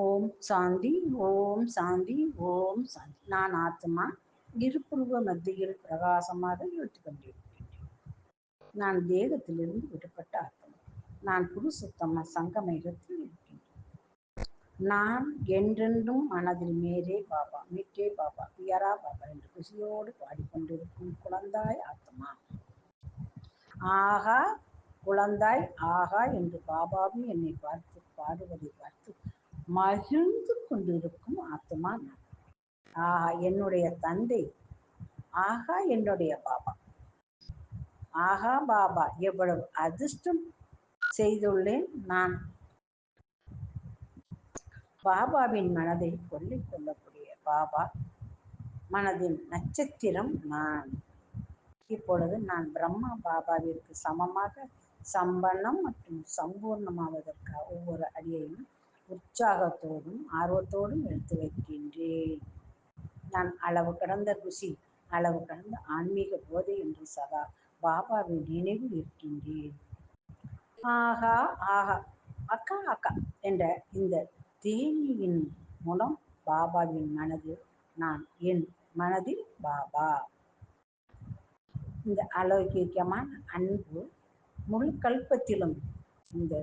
ஓம் சாந்தி ஓம் சாந்தி ஓம் சாந்தி. நான் ஆத்மா இருப்புருவ மத்தியில் பிரகாசமாக இருட்டுக்கொண்டிருக்கின்றேன் நான் தேகத்திலிருந்து விடுபட்ட ஆத்மா. நான் புருஷோத்தம சங்கமயத்தில் இருக்கின்றேன். நான் என்றென்றும் மனதில் மேரே பாபா மிட்டே பாபா பியரா பாபா என்று குசியோடு பாடிக்கொண்டிருக்கும் குழந்தாய் ஆத்மா. ஆகா குழந்தாய் ஆகா என்று பாபாவும் என்னை பார்த்து பாடுவதை பார்த்து மகிழ்ந்து கொண்டிருக்கும் ஆத்மா நான். ஆஹா என்னுடைய தந்தை. ஆகா என்னுடைய பாபா. ஆஹா பாபா எவ்வளவு அதிர்ஷ்டம் செய்துள்ளேன் நான். பாபாவின் மனதை கொள்ளிக் கொள்ளக்கூடிய பாபா மனதின் நட்சத்திரம் நான். இப்பொழுது நான் பிரம்மா பாபாவிற்கு சமமாக சம்பன்னம் மற்றும் சம்பூர்ணமாவதற்காக ஒவ்வொரு அடியையும் உற்சாகத்தோடும் ஆர்வத்தோடும் எடுத்து வைக்கின்றேன். நான் அளவு கடந்த குஷி அளவு கடந்த ஆன்மீக போதை என்று சதா பாபாவின் நினைவில் இருக்கின்றேன். ஆகா ஆகா அக்கா அக்கா என்ற இந்த தேனியின் மூலம் பாபாவின் மனது நான் என் மனதில் பாபா. இந்த அலௌகிக்கமான அன்பு முழு கல்பத்திலும் இந்த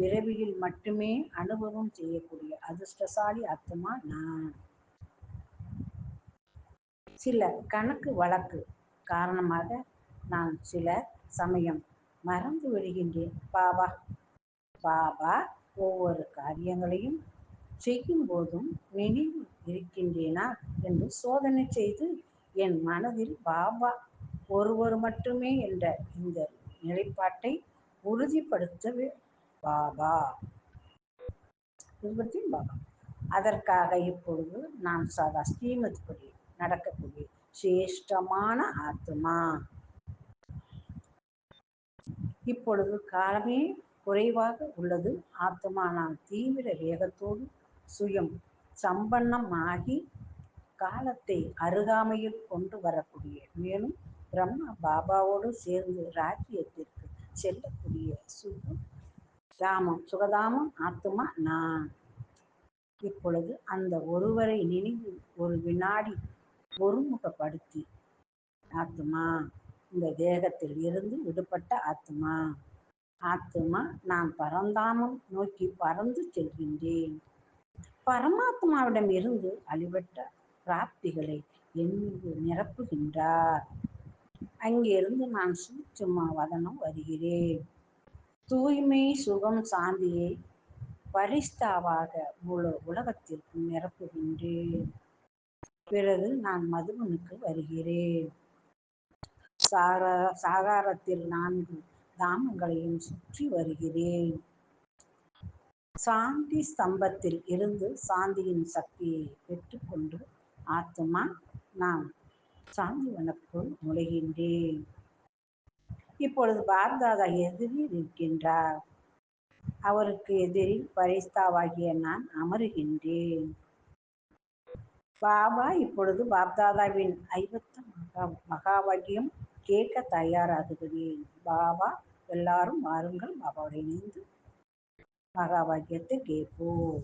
பிறவியில் மட்டுமே அனுபவம் செய்யக்கூடிய அதிர்ஷ்டசாலி ஆத்மா நான். சில கணக்கு வழக்கு காரணமாக நான் சில சமயம் மறந்து விடுகின்றேன். பாபா பாபா ஒவ்வொரு காரியங்களையும் செய்யும் போதும் நினைவு இருக்கின்றேனா என்று சோதனை செய்து என் மனதில் பாபா ஒருவர் மட்டுமே என்ற இந்த நிலைப்பாட்டை உறுதிப்படுத்த பாபா. பாபா. அதற்காக இப்பொழுது நான் சதா ஸ்ரீமத் நடக்கக்கூடிய சிரேஷ்டமான ஆத்மா. இப்பொழுது காலமே குறைவாக உள்ளது. ஆத்மா நான் தீவிர வேகத்தோடு சுயம் சம்பன்னமாகி காலத்தை அருகாமையில் கொண்டு வரக்கூடிய மேலும் பிரம்மா பாபாவோடு சேர்ந்து ராஜ்யத்திற்கு செல்லக்கூடிய சுகம் ராமம் சுகதாமம் ஆத்மா நான். இப்பொழுது அந்த ஒருவரை நினைவு ஒரு வினாடி ஒருமுகப்படுத்தி ஆத்மா இந்த தேகத்தில் இருந்து விடுபட்ட ஆத்மா ஆத்மா நான் பரந்தாமம் நோக்கி பறந்து செல்கின்றேன். பரமாத்மாவிடம் இருந்து அழிவற்ற பிராப்திகளை எண்ணு நிரப்புகின்றார். அங்கிருந்து நான் சூட்சுமா வதனம் வருகிறேன். தூய்மை சுகம் சாந்தியை பரிஸ்தாவாக முழு உலகத்திற்கு நிரப்புகின்றேன். பிறகு நான் மதுபனுக்கு வருகிறேன். சார சாகாரத்தில் நான்கு தாமங்களையும் சுற்றி வருகிறேன். சாந்தி ஸ்தம்பத்தில் இருந்து சாந்தியின் சக்தியை பெற்றுக்கொண்டு ஆத்மா நான் சாந்திவனுக்குள் நுழைகின்றேன். இப்பொழுது பாப்தாதா எதிரில் நிற்கின்றார். அவருக்கு எதிரில் பரிஸ்தாவாகிய நான் அமருகின்றேன். பாபா இப்பொழுது பாப்தாதாவின் ஐவத்த மகா மகாவாக்கியம் கேட்க தயாராகுகிறேன் பாபா எல்லாரும் வாருங்கள். பாபாவோட இணைந்து மகாபாகியத்தை கேட்போம்.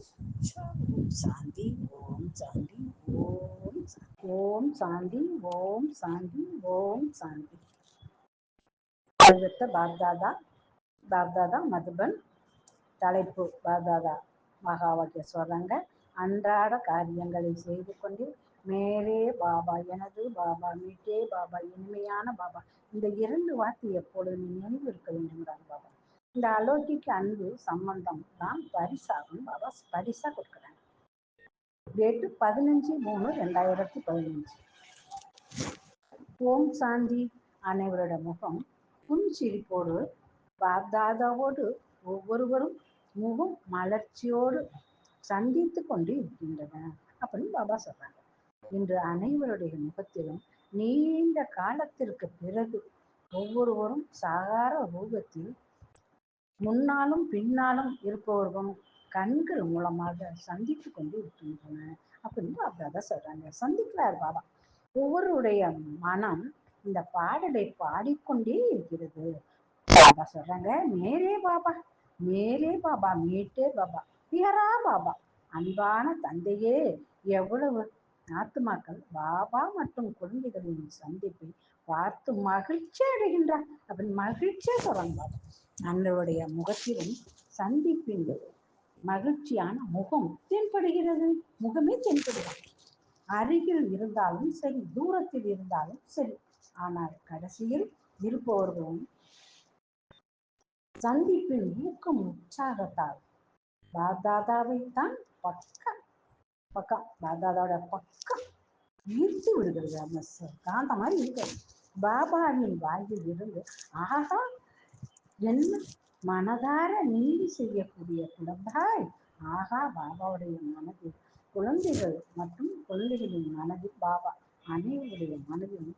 சாந்தி ஓம் சாந்தி ஓம் ஓம் சாந்தி ஓம் சாந்தி ஓம் சாந்தி. அடுத்த பாப்தாதா பாப்தாதா மதுபன் தலைப்பு பாப்தாதா மகாவாக்கிய சொல்றாங்க அன்றாட காரியங்களை செய்து கொண்டு மேலே பாபா எனது பாபா மீட்டே பாபா இனிமையான பாபா. இந்த இரண்டு வார்த்தை எப்பொழுது நினைவு இருக்க வேண்டும்ங்கிறாங்க பாபா. இந்த அலோகிக்கு அன்பு சம்பந்தம் தான் பரிசாகும். பாபா பரிசா கொடுக்குறாங்க டேட்டு பதினஞ்சு மூணு ரெண்டாயிரத்தி பதினஞ்சு. ஓம் சாந்தி. அனைவரோட முகம் புன்சிரிப்போடு பாப்தாதாவோடு ஒவ்வொருவரும் முகம் மலர்ச்சியோடு சந்தித்து கொண்டு இருக்கின்றன அப்படின்னு பாபா சொல்றாங்க. இன்று அனைவருடைய முகத்திலும் நீண்ட காலத்திற்கு பிறகு ஒவ்வொருவரும் சாகார ரூபத்தில் முன்னாலும் பின்னாலும் இருப்பவர்களும் கண்கள் மூலமாக சந்தித்து கொண்டு இருக்கின்றன அப்படின்னு பாபா சொல்றாங்க. சந்திக்கிறார் பாபா. ஒவ்வொருடைய மனம் இந்த பாடலை பாடிக்கொண்டே இருக்கிறது. பாபா சொல்றாங்க நேரே பாபா நேரே பாபா மீட்டே பாபா பியரா பாபா அன்பான தந்தையே எவ்வளவு ஆத்துமாக்கள் பாபா மற்றும் குழந்தைகளின் சந்திப்பை பார்த்து மகிழ்ச்சி அடைகின்றார். அப்படின்னு மகிழ்ச்சியா சொல்றாங்க பாபா. அண்ணருடைய முகத்திலும் சந்திப்பின் மகிழ்ச்சியான முகம் தென்படுகிறது. முகமே தென்படுகிறது. அருகில் இருந்தாலும் சரி தூரத்தில் இருந்தாலும் சரி ஆனால் கடைசியில் இருப்பவர்களும் சந்திப்பின் ஊக்கம் உற்சாகத்தால் பாதாதாவை தான் பக்கம் பக்கம் பாப்தாதாவோட பக்கம் ஈர்த்து விடுகிறது. அந்த காந்த மாதிரி இருக்கிறது பாபாவின் வாழ்வில் இருந்து ஆகா என்ன மனதார நீதி செய்யக்கூடிய குழந்தாய் ஆகா பாபாவுடைய மனதில் குழந்தைகள் மற்றும் குழந்தைகளின் மனதில் பாபா அனைவருடைய மனதிலும்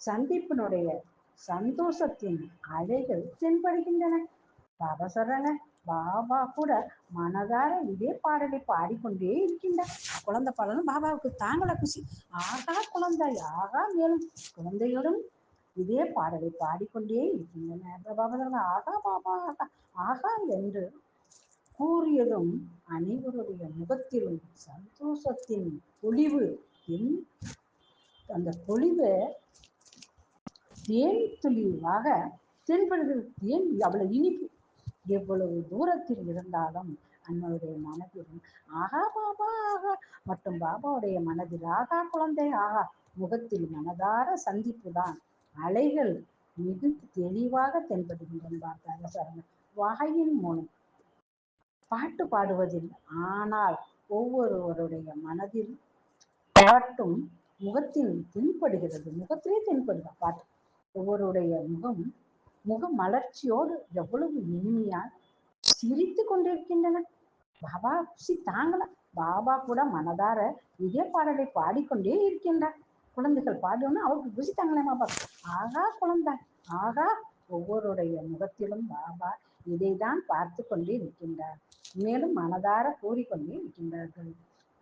சந்திப்பினுடைய சந்தோஷத்தின் அலைகள் தென்படுகின்றன. பாபா சொல்றாங்க பாபா கூட மனதார இதே பாடலை பாடிக்கொண்டே இருக்கின்றார். குழந்தை பாடலும் பாபாவுக்கு தாங்கள குசி. ஆகா குழந்தை ஆகா மேலும் குழந்தைகளும் இதே பாடலை பாடிக்கொண்டே இருக்கின்றன பாபா சொல்றாங்க ஆகா பாபா ஆகா ஆகா என்று கூறியதும் அனைவருடைய முகத்திலும் சந்தோஷத்தின் பொழிவு அந்த பொழிவை தேன் துளிவாக தென்படுகிறது தேன் அவ்வளவு இனிப்பு. எவ்வளவு தூரத்தில் இருந்தாலும் அண்ணனுடைய மனதிலும் ஆகா பாபா ஆகா மற்றும் பாபாவுடைய மனதில் ஆகா குழந்தை ஆகா முகத்தில் மனதார சந்திப்பு தான் அலைகள் மிகுந்து தெளிவாக தென்படுகின்றன பார்த்தாங்க வாயின் மூலம். பாட்டு பாடுவதில். ஆனால் ஒவ்வொருவருடைய மனதில் பாட்டும் முகத்தில் தென்படுகிறது. முகத்திலே தென்படுதா பாட்டு. ஒவ்வொருடைய முகம் முக மலர்ச்சியோடு எவ்வளவு இனிமையால் சிரித்து கொண்டிருக்கின்றன. பாபா சி தாங்கல பாபா கூட மனதார இதே பாடலை பாடிக்கொண்டே இருக்கின்றார். குழந்தைகள் பாடணும்னு அவருக்கு குசி தாங்களே பாபா? ஆகா குழந்தை ஆகா. ஒவ்வொருடைய முகத்திலும் பாபா இதைதான் பார்த்து கொண்டே இருக்கின்றார். மேலும் மனதார கூறிக்கொண்டே இருக்கின்றார்கள்.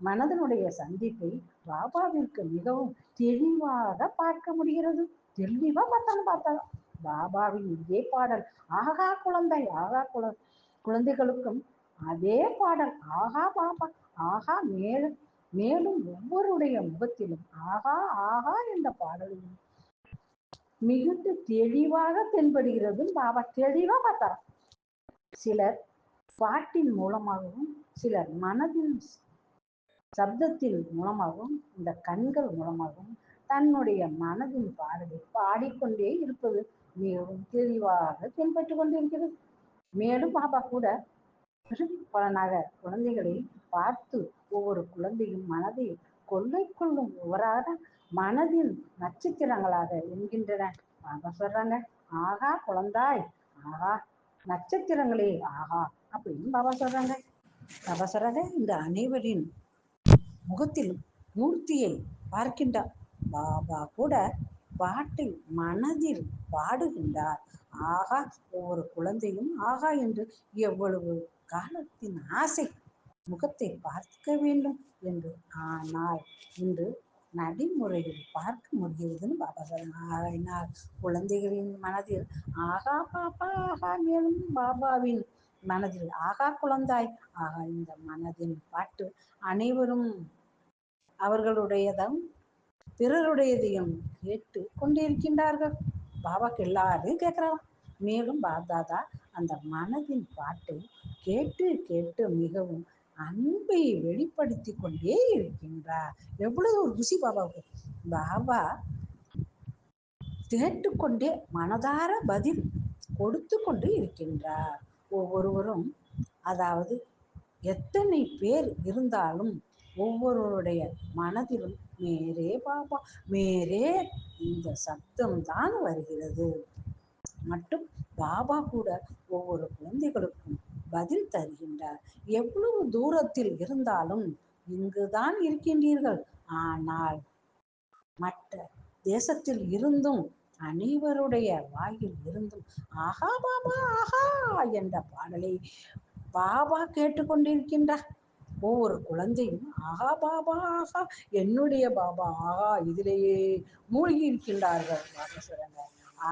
மனதனுடைய சந்திப்பை பாபாவிற்கு மிகவும் தெளிவாக பார்க்க முடிகிறது. தெளிவா பார்த்தாலும் பார்த்தாலும் பாபாவின் இதே பாடல் ஆகா குழந்தை ஆகா குழ குழந்தைகளுக்கும் அதே பாடல் ஆகா பாபா ஆகா மேலும் மேலும் ஒவ்வொருடைய முகத்திலும் ஆகா ஆகா என்ற பாடலும் மிகுந்து தெளிவாக தென்படுகிறது பாபா தெளிவா பார்த்தார் சிலர் பாட்டின் மூலமாகவும் சிலர் மனதின் சப்தத்தின் மூலமாகவும் இந்த கண்கள் மூலமாகவும் தன்னுடைய மனதின் பாடலை பாடிக்கொண்டே இருப்பது மிகவும் தெளிவாக தென்பட்டு கொண்டிருக்கிறது. மேலும் பாபா கூட பலனாக குழந்தைகளை பார்த்து ஒவ்வொரு குழந்தையும் மனதை கொள்ளை கொள்ளும் ஒவ்வொருவராக மனதின் நட்சத்திரங்களாக என்கின்றன. பாபா சொல்றாங்க ஆகா குழந்தாய் ஆகா நட்சத்திரங்களே ஆகா அப்படின்னு பாபா சொல்றாங்க. பாபா சொல்றாங்க இந்த அனைவரின் முகத்தில் மூர்த்தியை பார்க்கின்ற பாபா கூட பாட்டை மனதில் பாடுகின்றார். ஆகா ஒவ்வொரு குழந்தையும் ஆகா என்று எவ்வளவு காலத்தின் ஆசை முகத்தை பார்க்க வேண்டும் என்று. ஆனால் இன்று நடைமுறையில் பார்க்க முடிகிறதுன்னு பாபா சொல்லினார் குழந்தைகளின் மனதில் ஆகா பாப்பா ஆகா மேலும் பாபாவின் மனதில் ஆகா குழந்தாய். ஆகா இந்த மனதின் பாட்டு அனைவரும் அவர்களுடையதும். பிறருடையதையும் கேட்டு கொண்டிருக்கின்றார்கள். பாபாக்கு எல்லாரையும் கேட்கிறாராம் மேலும் பாப்தாதா அந்த மனதின் பாட்டை கேட்டு கேட்டு மிகவும் அன்பை வெளிப்படுத்தி கொண்டே இருக்கின்றார். எவ்வளவு ஒரு குசி பாபாவுக்கு பாபா கேட்டுக்கொண்டே மனதார பதில் கொடுத்து கொண்டு இருக்கின்றார். ஒவ்வொருவரும் அதாவது எத்தனை பேர் இருந்தாலும் ஒவ்வொருவருடைய மனதிலும் மேரே பாபா மேரே. இந்த சத்தம் தான் வருகிறது. மட்டும் பாபா கூட ஒவ்வொரு குழந்தைகளுக்கும் பதில் தருகின்றார். எவ்வளவு தூரத்தில் இருந்தாலும் இங்குதான் இருக்கின்றீர்கள். ஆனால் மற்ற தேசத்தில் இருந்தும் அனைவருடைய வாயில் இருந்தும் ஆஹா பாபா ஆஹா என்ற பாடலை பாபா கேட்டுக்கொண்டிருக்கின்றார். ஒவ்வொரு குழந்தையும் ஆஹா பாபா ஆஹா என்னுடைய பாபா ஆஹா இதிலேயே மூழ்கி இருக்கின்றார்கள். சொல்றாங்க.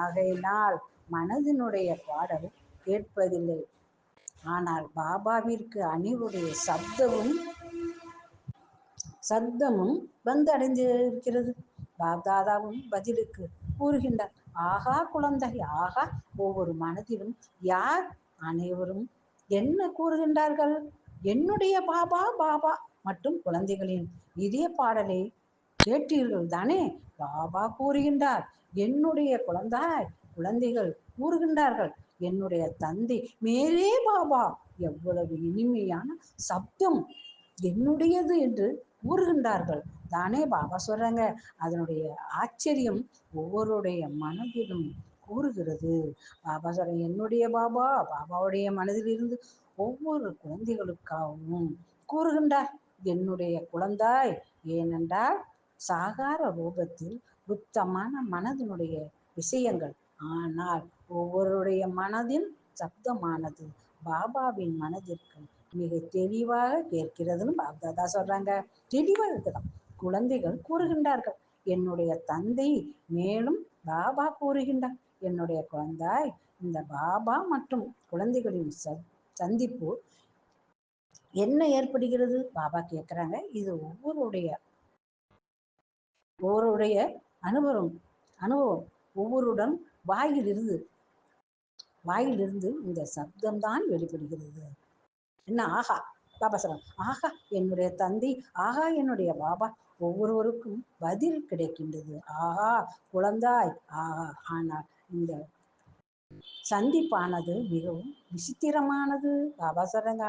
ஆகையினால் மனதினுடைய பாடல் கேட்பதில்லை. ஆனால் பாபாவிற்கு அணிவுடைய சப்தமும் சப்தமும் வந்து இருக்கிறது பாப்தாதாவும் பதிலுக்கு கூறுகின்றார் ஆகா குழந்தை ஆகா ஒவ்வொரு மனதிலும் யார் அனைவரும் என்ன கூறுகின்றார்கள்? என்னுடைய பாபா பாபா மற்றும் குழந்தைகளின் இதே பாடலை கேட்டீர்கள் தானே? பாபா கூறுகின்றார் என்னுடைய குழந்தாய் குழந்தைகள் கூறுகின்றார்கள் என்னுடைய தந்தை மேலே பாபா. எவ்வளவு இனிமையான சப்தம் என்னுடையது என்று கூறுகின்றார்கள். தானே பாபா சொல்றாங்க. அதனுடைய ஆச்சரியம் ஒவ்வொருடைய மனதிலும் கூறுகிறது. பாபா சொல்ற என்னுடைய பாபா பாபாவுடைய மனதில் இருந்து ஒவ்வொரு குழந்தைகளுக்காகவும் கூறுகின்றார் என்னுடைய குழந்தாய் ஏனென்றால் சாகார ரூபத்தில் புத்தமான மனதினுடைய விஷயங்கள். ஆனால் ஒவ்வொருடைய மனதின் சப்தமானது பாபாவின் மனதிற்கு மிக தெளிவாக கேட்கிறதுன்னு பாப்தாதா சொல்றாங்க. தெளிவாக இருக்கலாம் குழந்தைகள் கூறுகின்றார்கள் என்னுடைய தந்தை மேலும் பாபா கூறுகின்றார். என்னுடைய குழந்தாய் இந்த பாபா மற்றும் குழந்தைகளின் சந்திப்பு என்ன ஏற்படுகிறது? பாபா கேட்கிறாங்க இது ஒவ்வொருடைய ஒவ்வொருடைய அனுபவம் அனுபவம் ஒவ்வொருடன் வாயிலிருந்து வாயிலிருந்து இந்த சப்தம்தான் வெளிப்படுகிறது. என்ன? ஆகா பாபா சொல்றாங்க. ஆகா என்னுடைய தந்தை ஆகா என்னுடைய பாபா ஒவ்வொருவருக்கும் பதில் கிடைக்கின்றது. ஆகா குழந்தாய் ஆகா ஆனால் இந்த சந்திப்பானது மிகவும் விசித்திரமானது. பாபா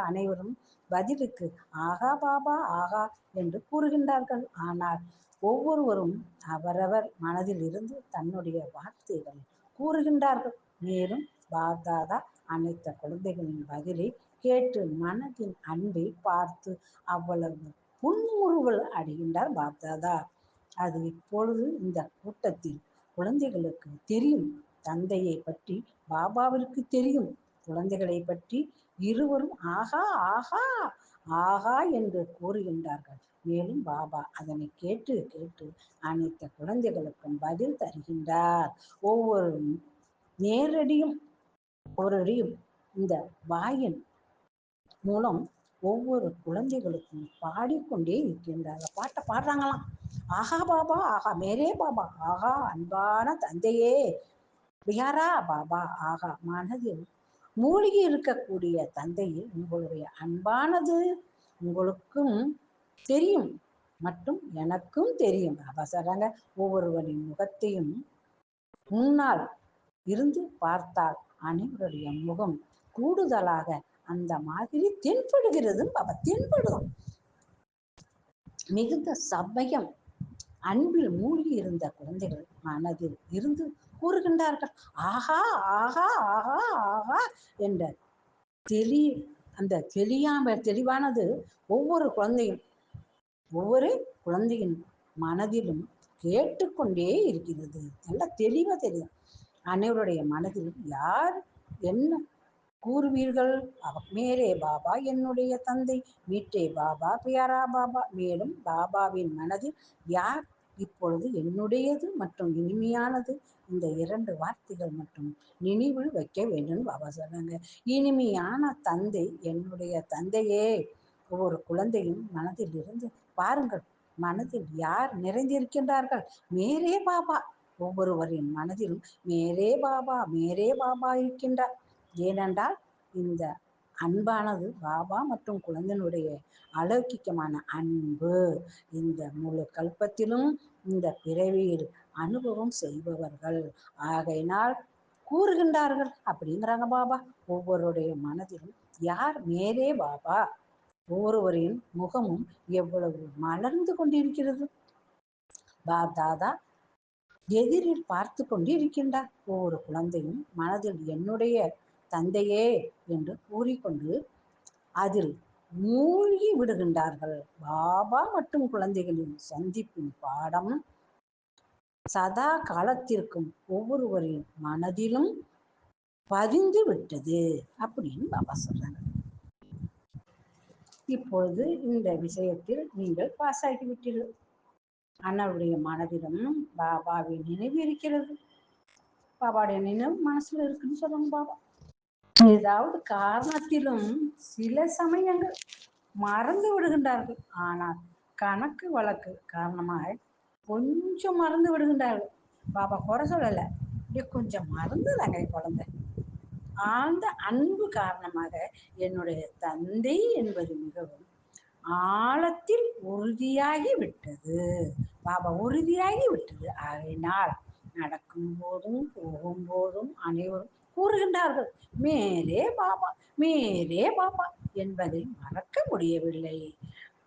அனைவரும் பதிலுக்கு ஆகா பாபா ஆகா என்று கூறுகின்றார்கள். ஆனால் ஒவ்வொருவரும் அவரவர் மனதில் இருந்து தன்னுடைய வார்த்தைகளை கூறுகின்றார்கள். மேலும் பாப்தாதா அனைத்த குழந்தைகளின் பதிலை கேட்டு மனதின் அன்பை பார்த்து அவ்வளவு புன்முறுவல் அடைகின்றார் பாப்தாதா. அது இப்பொழுது இந்த கூட்டத்தில் குழந்தைகளுக்கு தெரியும். தந்தையை பற்றி பாபாவிற்கு தெரியும். குழந்தைகளை பற்றி இருவரும் ஆகா ஆகா ஆகா என்று கூறுகின்றார்கள். மேலும் பாபா அதனை கேட்டு கேட்டு அனைத்து குழந்தைகளுக்கும் பதில் தருகின்றார். ஒவ்வொரு நேரடியும் ஒருவரையும் இந்த வாயின் மூலம் ஒவ்வொரு குழந்தைகளுக்கும் பாடிக்கொண்டே இருக்கின்றார் பாட்டை பாடுறாங்களாம். ஆஹா பாபா ஆஹா மேரே பாபா ஆஹா அன்பான தந்தையே பியாரா பாபா ஆகா மனதில் மூழ்கி இருக்கக்கூடிய தந்தையில் உங்களுடைய அன்பானது உங்களுக்கும் தெரியும். மற்றும் எனக்கும் தெரியும். பாபா சொல்றாங்க ஒவ்வொருவரின் முகத்தையும் முன்னால் இருந்து பார்த்தால் அனைவருடைய முகம் கூடுதலாக அந்த மாதிரி தென்படுகிறது பாபா தென்படும். மிகுந்த சமயம் அன்பில் மூழ்கி இருந்த குழந்தைகள் மனதில் இருந்து கூறுகின்றார்கள். ஆஹா ஆஹா ஆஹா ஆஹா என்ற தெளி அந்த தெளியாம தெளிவானது ஒவ்வொரு குழந்தையும் ஒவ்வொரு குழந்தையின் மனதிலும் கேட்டுக்கொண்டே இருக்கிறது. நல்லா தெளிவா தெரியும். அனைவருடைய மனதில் யார் என்ன கூறுவீர்கள்? மேலே பாபா என்னுடைய தந்தை மீட்டே பாபா பியாரா பாபா. மேலும் பாபாவின் மனதில் யார் இப்பொழுது என்னுடையது மற்றும் இனிமையானது. இந்த இரண்டு வார்த்தைகள் மட்டும் நினைவில் வைக்க வேண்டும் பாபா சொன்னாங்க. இனிமையான தந்தை என்னுடைய தந்தையே. ஒவ்வொரு குழந்தையும் மனதில் இருந்து பாருங்கள் மனதில் யார் நிறைந்திருக்கின்றார்கள்? மேரே பாபா. ஒவ்வொருவரின் மனதிலும் மேரே பாபா மேரே பாபா இருக்கின்றார். ஏனென்றால் இந்த அன்பானது பாபா மற்றும் குழந்தையினுடைய அலௌகிக்கமான அன்பு. இந்த முழு கல்பத்திலும் இந்த பிறவியில் அனுபவம் செய்பவர்கள். ஆகையினால் கூறுகின்றார்கள் அப்படிங்கிறாங்க பாபா. ஒவ்வொருடைய மனதிலும் யார் மேலே பாபா? ஒவ்வொருவரின் முகமும் எவ்வளவு மலர்ந்து கொண்டிருக்கிறது? தாதா எதிரில் பார்த்து கொண்டு இருக்கின்றார் ஒவ்வொரு குழந்தையும் மனதில் என்னுடைய தந்தையே என்று கூறிக்கொண்டு அதில் மூழ்கி விடுகின்றார்கள். பாபா மற்றும் குழந்தைகளின் சந்திப்பின் பாடம் சதா காலத்திற்கும் ஒவ்வொருவரின் மனதிலும் பதிந்து விட்டது அப்படின்னு பாபா சொல்றாங்க. இப்பொழுது இந்த விஷயத்தில் நீங்கள் பாஸ் ஆகிவிட்டீர்கள். அண்ணனுடைய மனதிலும் பாபாவின் நினைவு இருக்கிறது. பாபாவுடைய நினைவு மனசுல இருக்குன்னு சொல்லுவாங்க பாபா. ஏதாவது காரணத்திலும் சில சமயங்கள் மறந்து விடுகின்றார்கள். ஆனால் கணக்கு வழக்கு காரணமாக கொஞ்சம் மறந்து விடுகின்றார்கள். பாபா குறை சொல்லலை. இப்படி கொஞ்சம் மறந்து தாங்க குழந்தை. ஆழ்ந்த அன்பு காரணமாக என்னுடைய தந்தை என்பது மிகவும் ஆழத்தில் உறுதியாகி விட்டது. பாபா உறுதியாகி விட்டது. ஆகையினால் நடக்கும் போதும் போகும்போதும் அனைவரும் கூறுகின்றார்கள். மேலே பாபா மேலே பாபா என்பதை மறக்க முடியவில்லை.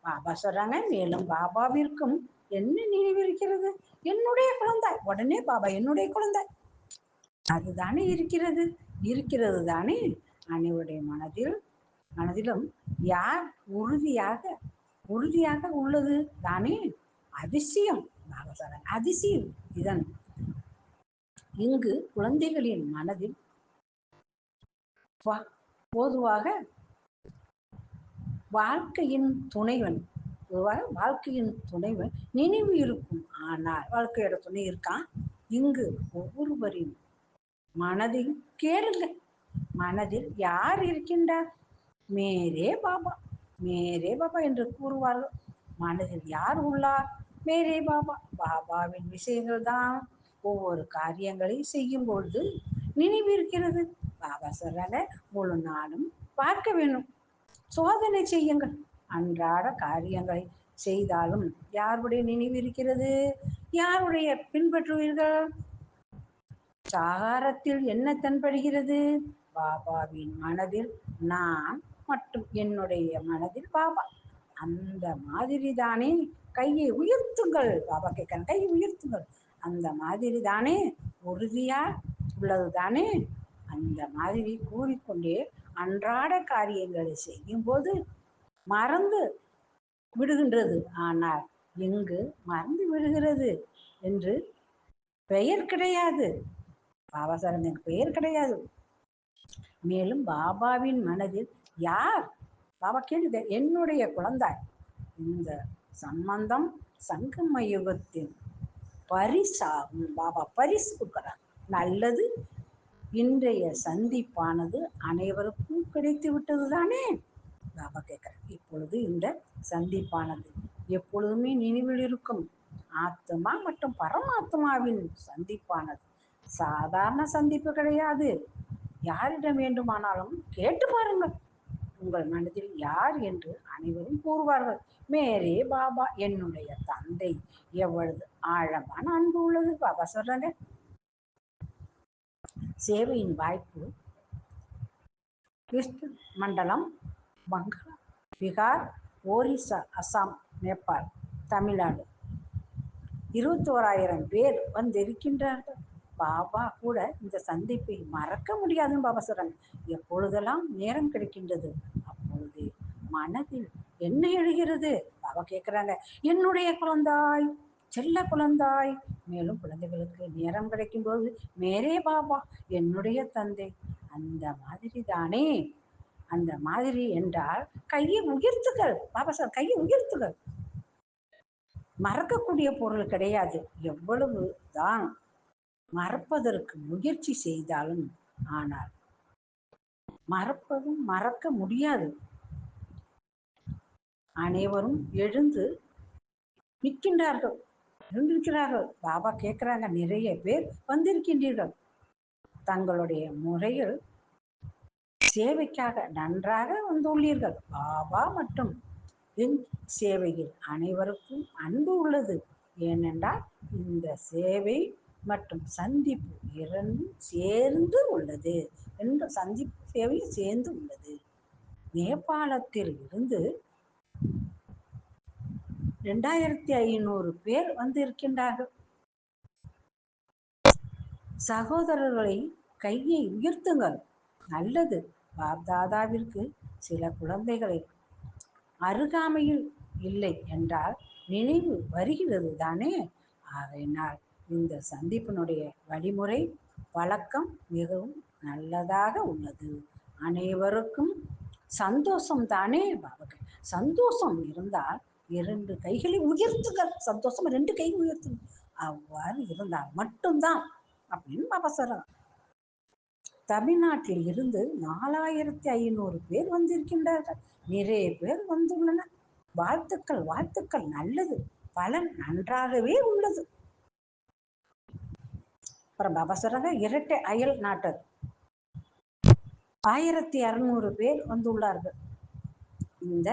பாபா சொல்றாங்க மேலும் பாபாவிற்கும் என்ன நினைவு இருக்கிறது? என்னுடைய குழந்தை. உடனே பாபா என்னுடைய குழந்தை. அதுதானே இருக்கிறது. இருக்கிறது தானே. அனைவருடைய மனதில் மனதிலும் யார் உறுதியாக உறுதியாக உள்ளது தானே? அதிசயம். பாபா சொல்றாங்க அதிசயம். இதன் இங்கு குழந்தைகளின் மனதில் பொதுவாக வாழ்க்கையின் துணைவன் பொதுவாக வாழ்க்கையின் துணைவன் நினைவு இருக்கும். ஆனால் வாழ்க்கையோட துணை இருக்கான் இங்கு ஒவ்வொருவரின் மனதில் கேளுங்க. மனதில் யார் இருக்கின்றார்? மேரே பாபா மேரே பாபா என்று கூறுவார்கள். மனதில் யார் உள்ளார்? மேரே பாபா. பாபாவின் விஷயங்கள் தான் ஒவ்வொரு காரியங்களை செய்யும் பொழுது நினைவு இருக்கிறது. பாபா சொல்றாங்க முழு நாளும் பார்க்க வேணும். சோதனை செய்யுங்கள் அன்றாட காரியங்களை செய்தாலும் யாருடைய நினைவு இருக்கிறது? யாருடைய பின்பற்றுவீர்கள்? சாகாரத்தில் என்ன தென்படுகிறது? பாபாவின் மனதில் நான் மட்டும் என்னுடைய மனதில் பாபா. அந்த மாதிரி தானே கையை உயர்த்துங்கள். பாபா கேட்கிறேன் கையை உயர்த்துங்கள். அந்த மாதிரி தானே உறுதியா உள்ளது தானே அந்த மாதிரி கூறிக்கொண்டே அன்றாட காரியங்களை செய்யும் போது மறந்து விடுகின்றது. ஆனால் எங்கு மறந்து விடுகிறது என்று பெயர் கிடையாது. பாபா பெயர் கிடையாது. மேலும் பாபாவின் மனதில் யார்? பாபா கேள்வி என்னுடைய குழந்தாய் இந்த சம்பந்தம் சங்கம யுகத்தின் பரிசாகும். பாபா பரிசு கொடுக்கிறார். நல்லது இன்றைய சந்திப்பானது அனைவருக்கும் கிடைத்து விட்டது தானே பாபா கேட்குறேன் இப்பொழுது இந்த சந்திப்பானது எப்பொழுதுமே நினைவில் இருக்கும். ஆத்மா மற்றும் பரமாத்மாவின் சந்திப்பானது. சாதாரண சந்திப்பு கிடையாது. யாரிடம் வேண்டுமானாலும் கேட்டு பாருங்கள். உங்கள் மனதில் யார் என்று அனைவரும் கூறுவார்கள். மேரே பாபா என்னுடைய தந்தை. எவ்வளவு ஆழமான அன்பு உள்ளது. பாபா சொல்றாங்க சேவையின் வாய்ப்பு கிறிஸ்து மண்டலம் வங்கா பீகார் ஒரிசா அசாம் நேபாள் தமிழ்நாடு. இருபத்தோராயிரம் பேர் வந்திருக்கின்றார்கள். பாபா கூட இந்த சந்திப்பை மறக்க முடியாதுன்னு பாபா சொல்கிறாங்க எப்பொழுதெல்லாம் நேரம் கிடைக்கின்றது? அப்பொழுது மனதில் என்ன எழுகிறது? பாபா கேட்குறாங்க என்னுடைய குழந்தாய் செல்ல குழந்தாய். மேலும் குழந்தைகளுக்கு நேரம் கிடைக்கும் போது மேரே பாபா என்னுடைய தந்தை. அந்த மாதிரி தானே அந்த மாதிரி என்றால் கையை உயர்த்துகள் பாபா சார் கையை உயர்த்துகள் மறக்கக்கூடிய பொருள் கிடையாது. எவ்வளவு தான் மறப்பதற்கு முயற்சி செய்தாலும் ஆனால் மறப்பதும் மறக்க முடியாது. அனைவரும் எழுந்து நிற்கின்றார்கள். இருந்திருக்கிறார்கள் பாபா கேட்கிறாங்க நிறைய பேர் வந்திருக்கின்றீர்கள். தங்களுடைய முறையில் சேவைக்காக நன்றாக வந்துள்ளீர்கள். பாபா மற்றும் என் சேவையில் அனைவருக்கும் அன்பு உள்ளது. ஏனென்றால் இந்த சேவை மற்றும் சந்திப்பு இரண்டும் சேர்ந்து உள்ளது என்று சந்திப்பு சேவையும் சேர்ந்து உள்ளது. நேபாளத்தில் இருந்து ரெண்டாயிரத்தி ஐநூறு பேர் வந்து இருக்கின்றார்கள் சகோதரர்களை கையை உயர்த்துங்கள். நல்லது. பாப்தாதாவிற்கு சில குழந்தைகளை அருகாமையில் இல்லை என்றால் நினைவு வருகிறது தானே ஆகையினால் இந்த சந்திப்பினுடைய வழிமுறை வழக்கம் மிகவும் நல்லதாக உள்ளது. அனைவருக்கும் சந்தோஷம் தானே சந்தோஷம் இருந்தால் இரண்டு கைகளை உயர்த்துகள் சந்தோஷமா ரெண்டு கை உயர்த்துங்க. அவ்வாறு இருந்தால் மட்டும்தான் அப்படின்னு பாப்பா சொல்றாங்க தமிழ்நாட்டில் இருந்து நாலாயிரத்தி ஐநூறு பேர் வந்திருக்கின்றார்கள். நிறைய பேர் வந்துள்ளனர். வாழ்த்துக்கள் வாழ்த்துக்கள். நல்லது. பலன் நன்றாகவே உள்ளது. அப்புறம் பாபா சொல்றாங்க இரட்டை அயல் நாட்டர். ஆயிரத்தி அறுநூறு பேர் வந்துள்ளார்கள். இந்த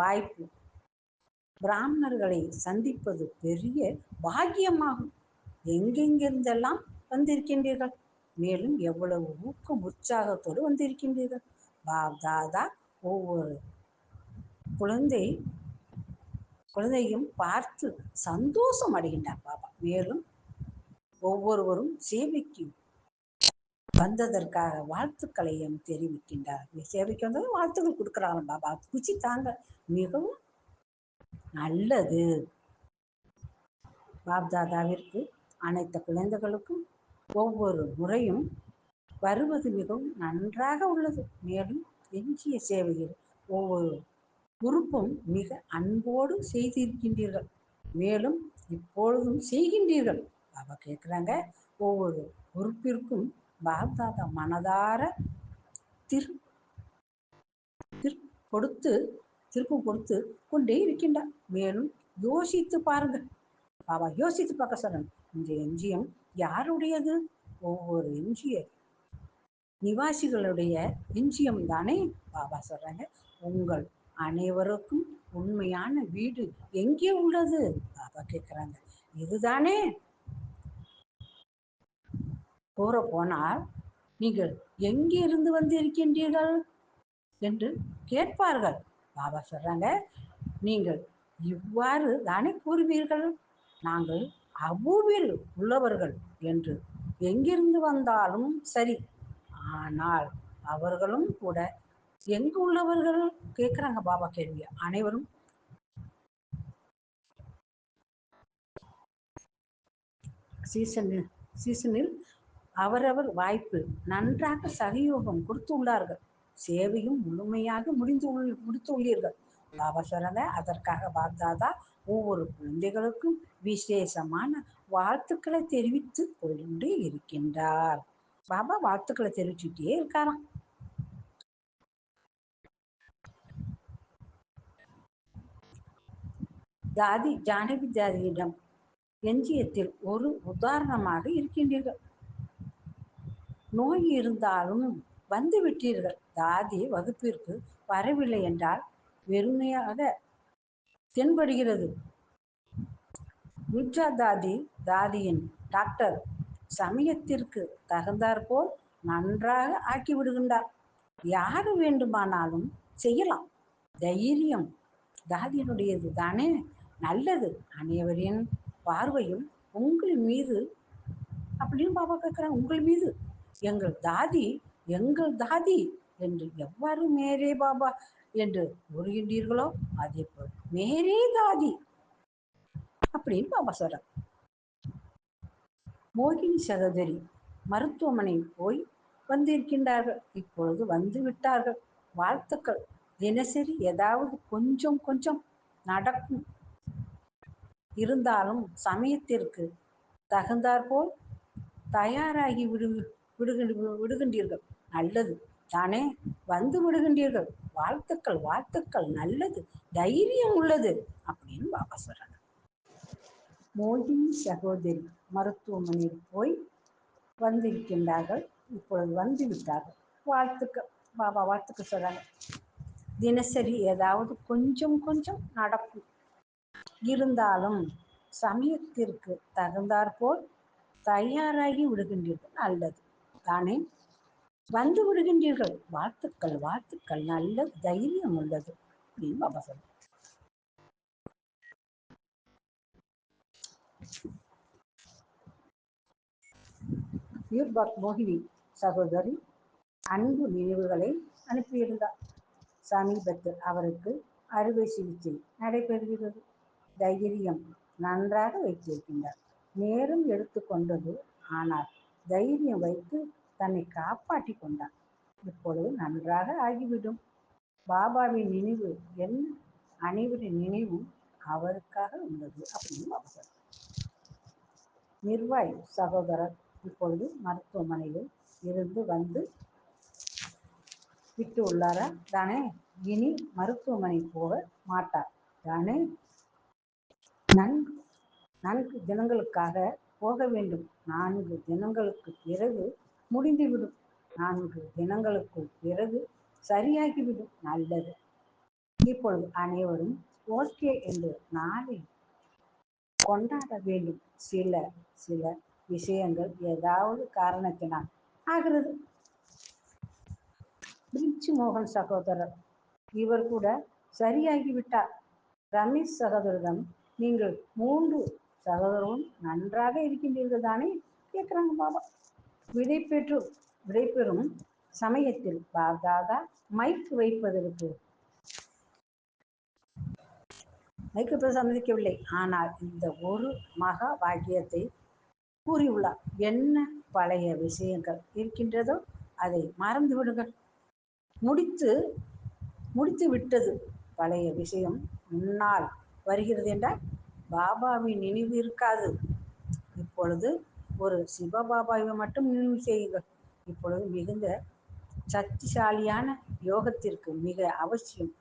வாய்ப்பு பிராமணர்களை சந்திப்பது பெரிய பாக்கியமாகும். எங்கெங்கிருந்தெல்லாம் வந்திருக்கின்றீர்கள்? மேலும் எவ்வளவு ஊக்கம் உற்சாகத்தோடு வந்திருக்கின்றீர்கள்? தாதா ஒவ்வொரு குழந்தை குழந்தையும் பார்த்து சந்தோஷம் அடைகின்றார் பாபா. மேலும் ஒவ்வொருவரும் சேவைக்கு வந்ததற்காக வாழ்த்துக்களையும் தெரிவிக்கின்றார். சேவைக்கு வந்தது வாழ்த்துக்கள் கொடுக்குறாங்க பாபா. குச்சி தாங்க மிகவும் நல்லது. பாப்தாதாவிற்கு அனைத்து குழந்தைகளுக்கும் ஒவ்வொரு முறையும் வருவது மிகவும் நன்றாக உள்ளது. மேலும் எஞ்சிய சேவையில் ஒவ்வொரு உறுப்பும் மிக அன்போடு செய்திருக்கின்றீர்கள். மேலும் இப்பொழுதும் செய்கின்றீர்கள். பாபா கேட்குறாங்க ஒவ்வொரு உறுப்பிற்கும் பாப்தாதா மனதார திரு திரு கொடுத்து திருப்பம் கொடுத்து கொண்டே இருக்கின்றார். மேலும் யோசித்து பாருங்கள். பாபா யோசித்து பார்க்க சொல்றேன் இந்த எஞ்சியம் யாருடையது? ஒவ்வொரு எஞ்சிய நிவாசிகளுடைய எஞ்சியம் தானே? பாபா சொல்றாங்க. உங்கள் அனைவருக்கும் உண்மையான வீடு எங்கே உள்ளது? பாபா கேட்குறாங்க இதுதானே? கூற போனால் நீங்கள் எங்கிருந்து வந்து இருக்கின்றீர்கள்? என்று கேட்பார்கள். பாபா சொல்றாங்க நீங்கள் இவ்வாறு தானே கூறுவீர்கள்? நாங்கள் அபூவில் உள்ளவர்கள் என்று எங்கிருந்து வந்தாலும் சரி. ஆனால் அவர்களும் கூட எங்கு உள்ளவர்கள்? கேட்குறாங்க பாபா கேள்வி அனைவரும். சீசனில் சீசனில் அவரவர் வாய்ப்பு நன்றாக சகயோகம் கொடுத்துள்ளார்கள் சேவையும் முழுமையாக முடிந்து முடித்துள்ளீர்கள் உள்ளீர்கள். சொல்றத அதற்காக பார்த்தாதா ஒவ்வொரு குழந்தைகளுக்கும் விசேஷமான வாழ்த்துக்களை தெரிவித்து கொண்டு இருக்கின்றார். பாபா வாழ்த்துக்களை தெரிவிச்சுட்டே இருக்காராம். ஜாதி ஜானகி ஜாதியிடம் எஞ்சியத்தில் ஒரு உதாரணமாக இருக்கின்றீர்கள். நோய் இருந்தாலும் வந்து விட்டீர்கள் தாதி வகுப்பிற்கு வரவில்லை என்றால் வெறுமையாக தென்படுகிறது. ருஜா தாதி தாதியின் டாக்டர் சமயத்திற்கு தகுந்தாற்போல் நன்றாக ஆக்கி விடுகின்றார். யார் வேண்டுமானாலும் செய்யலாம். தைரியம் தாதியினுடையது தானே. நல்லது. அனைவரின் பார்வையும் உங்கள் மீது அப்படின்னு பாபா கேட்குறாங்க உங்கள் மீது. எங்கள் தாதி எங்கள் தாதி. என்று எவ்வாறு மேரே பாபா என்று கூறுகின்றீர்களோ அதே போல் மேரே தாதி அப்படின்னு பாபா சொல்றார். மோகினி சகோதரி மருத்துவமனை போய் வந்திருக்கின்றார்கள். இப்பொழுது வந்து விட்டார்கள். வாழ்த்துக்கள். தினசரி ஏதாவது கொஞ்சம் கொஞ்சம் நடக்கும். இருந்தாலும் சமயத்திற்கு தகுந்தாற்போல் தயாராகி விடு விடுகின்றீர்கள். நல்லது. தானே வந்து விடுகின்றீர்கள். வாழ்த்துக்கள் வாழ்த்துக்கள் நல்லது தைரியம் உள்ளது அப்படின்னு பாபா சொல்றாங்க. மோகினி சகோதரி மருத்துவமனையில் போய் வந்திருக்கின்றார்கள். இப்பொழுது வந்து விட்டார்கள் வாழ்த்துக்கள் பாபா வாழ்த்துக்கள் சொல்றாங்க. தினசரி ஏதாவது கொஞ்சம் கொஞ்சம் நடக்கும் இருந்தாலும் சமயத்திற்கு தகுந்தாற்போல் தயாராகி விடுகின்றீர்கள். நல்லது. தானே? வந்து விடுகின்றீர்கள். வாழ்த்துக்கள் வாழ்த்துக்கள். நல்ல தைரியம் உள்ளது அப்படின்னு பாபா சொல்ற மோகினி சகோதரி அன்பு நினைவுகளை அனுப்பியிருந்தார் சமீபத்தில் அவருக்கு அறுவை சிகிச்சை நடைபெறுகிறது. தைரியம் நன்றாக வைத்திருக்கின்றார். நேரம் எடுத்துக்கொண்டது ஆனால் தைரியம் வைத்து தன்னை காப்பாற்றி கொண்டார் இப்பொழுது நன்றாக ஆகிவிடும். பாபாவின் நினைவு என் அனைவரின் நினைவும் அவருக்காக உள்ளது அப்படின்னு அவர் நிர்வாய் சகோதரர் இப்பொழுது மருத்துவமனையில் இருந்து வந்து விட்டு உள்ளாரா? தானே இனி மருத்துவமனை போக மாட்டார். தானே நன்கு நான்கு தினங்களுக்காக போக வேண்டும். நான்கு தினங்களுக்கு பிறகு முடிந்துவிடும். நான்கு தினங்களுக்குள் பிறகு சரியாகிவிடும். நல்லது. இப்பொழுது அனைவரும் ஓகே என்று நாளை கொண்டாட வேண்டும். சில சில விஷயங்கள் ஏதாவது காரணத்தினால் ஆகிறது. பிரிட்ஜ் மோகன் சகோதரர் இவர் கூட சரியாகிவிட்டார். ரமேஷ் சகோதரிடம் நீங்கள் மூன்று சகோதரரும் நன்றாக இருக்கின்றீர்கள் தானே கேட்குறாங்க பாபா. விடைபெற்று விடைபெறும் சமயத்தில் பாரதாதா மைக் வைப்பதற்கு. மைக்கு சம்மதிக்கவில்லை ஆனால் இந்த ஒரு மகா வாக்கியத்தை கூறியுள்ளார். என்ன பழைய விஷயங்கள் இருக்கின்றதோ அதை மறந்து விடுங்கள். முடித்து முடித்து விட்டது பழைய விஷயம் முன்னால் வருகிறது என்றால் பாபாவின் நினைவு இருக்காது. இப்பொழுது ஒரு சிவபாபாவை மட்டும் நினைவு செய்யுங்கள். இப்பொழுது மிகுந்த சக்திசாலியான யோகத்திற்கு மிக அவசியம்.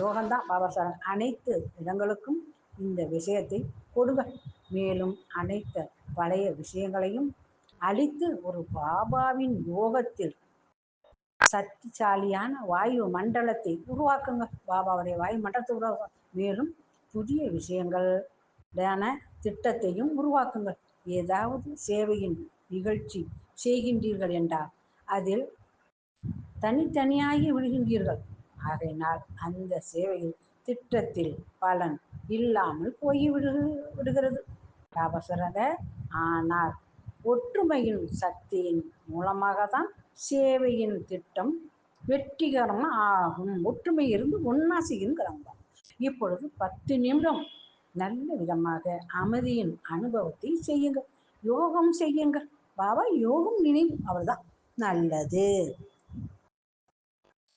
யோகம்தான் பாபா சார் அனைத்து இடங்களுக்கும் இந்த விஷயத்தை கொடுங்கள் மேலும் அனைத்து பழைய விஷயங்களையும் அழித்து ஒரு பாபாவின் யோகத்தில் சக்திசாலியான வாயு மண்டலத்தை உருவாக்குங்க. பாபாவுடைய வாயு மண்டலத்தை உருவாக்க மேலும் புதிய விஷயங்கள் திட்டத்தையும் உருவாக்குங்கள் ஏதாவது சேவையின் நிகழ்ச்சி செய்கின்றீர்கள் என்றால் அதில் தனித்தனியாகி விடுகின்றீர்கள் ஆகையினால் அந்த சேவையில் திட்டத்தில் பலன் இல்லாமல் போய் விடு விடுகிறது. அவசரத ஆனால் ஒற்றுமையின் சக்தியின் மூலமாக தான் சேவையின் திட்டம் வெற்றிகரமாக ஆகும். ஒற்றுமை இருந்து ஒன்னா செய்யுங்கிறாங்க இப்பொழுது பத்து நிமிடம் நல்ல விதமாக அமைதியின் அனுபவத்தை செய்யுங்க யோகம் செய்யுங்க பாபா யோகம் நினைவு அவர்தான். நல்லது.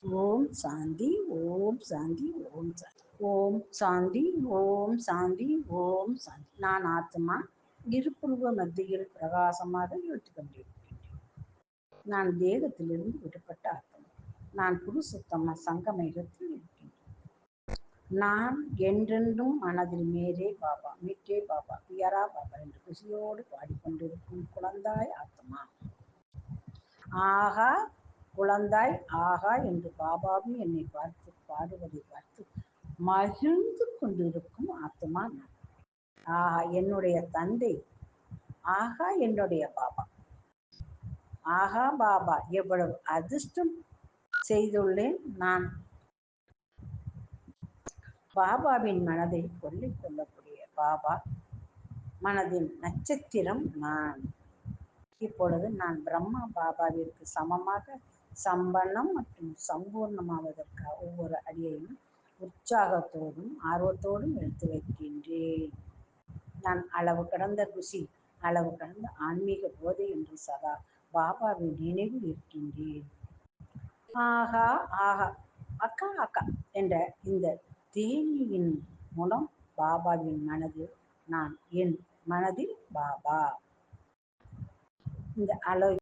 ஓம் சாந்தி ஓம் சாந்தி ஓம் சாந்தி. ஓம் சாந்தி ஓம் சாந்தி ஓம் சாந்தி. நான் ஆத்மா இருப்புருவ மத்தியில் பிரகாசமாக எடுத்துக்கொண்டிருக்கிறேன் நான் தேகத்திலிருந்து விடுபட்ட ஆத்மா. நான் புருஷோத்தம சங்கமயத்தில் நான் என்றென்றும் மனதில் மேரே பாபா மீட்டே பாபா பியரா பாபா என்று குசியோடு பாடிக்கொண்டிருக்கும் குழந்தாய் ஆத்மா. ஆகா குழந்தாய் ஆகா என்று பாபாவும் என்னை பார்த்து பாடுவதை பார்த்து மகிழ்ந்து கொண்டிருக்கும் ஆத்மா நான். ஆகா என்னுடைய தந்தை ஆகா என்னுடைய பாபா. ஆகா பாபா எவ்வளவு அதிர்ஷ்டம் செய்துள்ளேன் நான். பாபாவின் மனதை கொள்ளை கொள்ளக்கூடிய பாபா மனதின் நட்சத்திரம் நான். இப்பொழுது நான் பிரம்மா பாபாவிற்கு சமமாக சம்பன்னம் மற்றும் சம்பூர்ணமாவதற்காக ஒவ்வொரு அடியையும் உற்சாகத்தோடும் ஆர்வத்தோடும் எடுத்து வைக்கின்றேன். நான் அளவு கடந்த குஷி அளவு கடந்த ஆன்மீக போதை என்று சதா பாபாவின் நினைவில் இருக்கின்றேன். ஆஹா ஆஹா அக்கா அக்கா என்ற இந்த தேனியின் மூலம் பாபாவின் மனதில் நான் என் மனதில் பாபா. இந்த அளவு